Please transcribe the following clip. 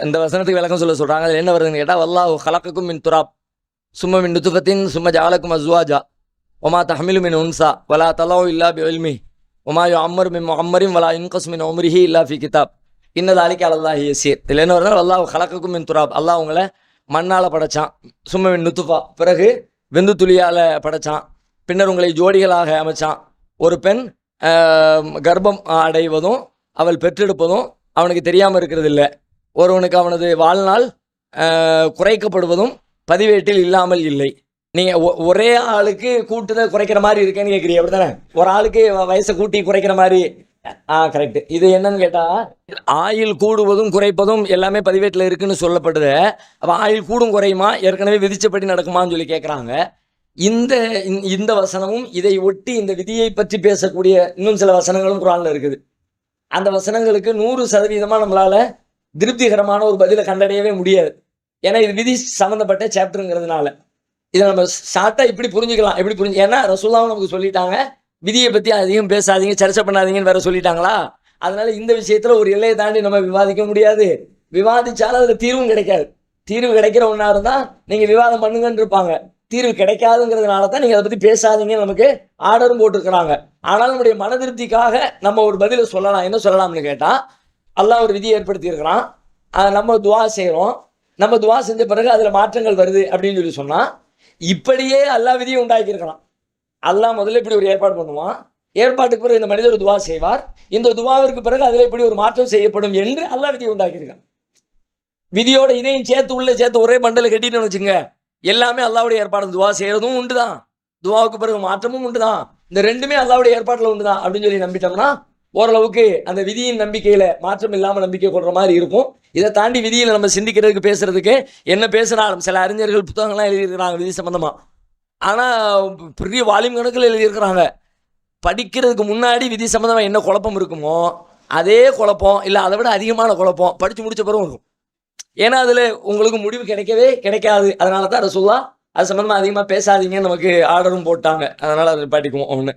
இந்த வசனத்துக்கு விளக்கம் சொல்ல சொல்கிறாங்க அதில் என்ன வருதுன்னு கேட்டால் வல்லாஹு கலக்கக்கும் மின் துராப். சும்ம மின் நுத்துஃபத்தின் சும்ம ஜாலக்கும் அஸ்வாஜா. ஒமா தஹமிலு மின் உன்சா. வலா தலாவு இல்லா பி இல்மி ஒமா யு அம்மர் மின் அம்மரின் வலா இன்கஸ் மின் உம்ரிஹி இல்லா ஃபி கிதாப். இன்னது அலிக்கு அல்லாஹி யசீர். இதில் என்ன வருதுன்னா வல்லாஹு கலக்கக்கும் மின் துராப். அல்லாஹ் உங்களை மண்ணால் படைச்சான். சும்ம மின் நுத்துஃபா. பிறகு வெந்து துளியால் படைச்சான். பின்னர் உங்களை ஜோடிகளாக அமைச்சான். ஒரு பெண் கர்ப்பம் அடைவதும் அவள் பெற்றெடுப்பதும் அவனுக்கு தெரியாமல் இருக்கிறது இல்லை ஒருவனுக்கு அவனது வாழ்நாள் குறைக்கப்படுவதும் பதிவேட்டில் இல்லாமல் இல்லை. நீங்கள் ஒரே ஆளுக்கு கூட்டுதை குறைக்கிற மாதிரி இருக்கேன்னு கேட்குறீங்க அப்படி தானே ஒரு ஆளுக்கு வயசை கூட்டி குறைக்கிற மாதிரி. ஆ கரெக்ட் இது என்னன்னு கேட்டால் ஆயுள் கூடுவதும் குறைப்பதும் எல்லாமே பதிவேட்டில் இருக்குன்னு சொல்லப்படுது. அப்போ ஆயுள் கூடும் குறையுமா? ஏற்கனவே விதிச்சபடி நடக்குமான்னு சொல்லி கேட்குறாங்க இந்த இந்த- இந்த வசனமும் இதை ஒட்டி இந்த விதியை பற்றி பேசக்கூடிய இன்னும் சில வசனங்களும் குரானில் இருக்குது. அந்த வசனங்களுக்கு நூறு சதவீதமாக நம்மளால் திருப்திகரமான ஒரு பதிலை கண்டடையவே முடியாது. ஏன்னா இது விதி சம்மந்தப்பட்ட சாப்டருங்கிறதுனால இதை நம்ம ஷார்ட்டாக இப்படி புரிஞ்சுக்கலாம். எப்படி புரிஞ்சு ஏன்னா ரசூலாவும் நமக்கு சொல்லிட்டாங்க விதியை பற்றி அதிகம் பேசாதீங்க சர்ச்சை பண்ணாதீங்கன்னு வேற சொல்லிட்டாங்களா? அதனால இந்த விஷயத்தில் ஒரு எல்லையை தாண்டி நம்ம விவாதிக்க முடியாது. விவாதிச்சாலும் அதில் தீர்வும் கிடைக்காது. தீர்வு கிடைக்கிற ஒன்றா இருந்தால் நீங்கள் விவாதம் பண்ணுங்கன்னு இருப்பாங்க. தீர்வு கிடைக்காதுங்கிறதுனால தான் நீங்கள் அதை பற்றி பேசாதீங்கன்னு நமக்கு ஆர்டரும் போட்டிருக்கிறாங்க. ஆனால் நம்முடைய மன திருப்திக்காக நம்ம ஒரு பதிலை சொல்லலாம். என்ன சொல்லலாம்னு கேட்டால் அல்லாஹ் ஒரு விதியை ஏற்படுத்தியிருக்கிறான் அதை நம்ம துவா செய்கிறோம் நம்ம துவா செஞ்ச பிறகு அதில் மாற்றங்கள் வருது அப்படின்னு சொல்லி சொன்னால் இப்படியே அல்லாஹ் விதியை உண்டாக்கியிருக்கிறான் அல்லாஹ் முதல்ல இப்படி ஒரு ஏற்பாடு பண்ணுவான். ஏற்பாட்டுக்கு பிறகு இந்த மனிதர் துவா செய்வார். இந்த துவாவிற்கு பிறகு அதில் இப்படி ஒரு மாற்றம் செய்யப்படும் என்று அல்லாஹ் விதியை உண்டாக்கியிருக்கான் விதியோட இதையும் சேர்த்து உள்ளே சேர்த்து ஒரே மண்டலில் கட்டிட்டோம்னு வச்சுங்க எல்லாமே அல்லாவுடைய ஏற்பாடு துவா செய்கிறதும் உண்டு தான் துவாவுக்கு பிறகு மாற்றமும் உண்டு தான் இந்த ரெண்டுமே அல்லாவுடைய ஏற்பாட்டில் உண்டு தான் அப்படின்னு சொல்லி நம்பிட்டோம்னா ஓரளவுக்கு அந்த விதியின் நம்பிக்கையில மாற்றம் இல்லாமல் நம்பிக்கை கொள்ற மாதிரி இருக்கும். இதை தாண்டி விதியில நம்ம சிந்திக்கிறதுக்கு பேசுறதுக்கு என்ன பேசினாலும் சில அறிஞர்கள் புத்தகங்கள்லாம் எழுதியிருக்கிறாங்க விதி சம்பந்தமா. ஆனா பெரிய வால்யூம் கணக்கில் எழுதியிருக்கிறாங்க. படிக்கிறதுக்கு முன்னாடி விதி சம்பந்தமா என்ன குழப்பம் இருக்குமோ அதே குழப்பம் இல்லை அதை விட அதிகமான குழப்பம் படிச்சு முடிச்ச பிறகு இருக்கும். ஏன்னா அதில் உங்களுக்கு முடிவு கிடைக்கவே கிடைக்காது. அதனால தான் ரசூல்லா அது சம்மந்தமாக அதிகமாக பேசாதீங்கன்னு நமக்கு ஆர்டரும் போட்டாங்க. அதனால் அதை படிக்குவோம் ஒன்று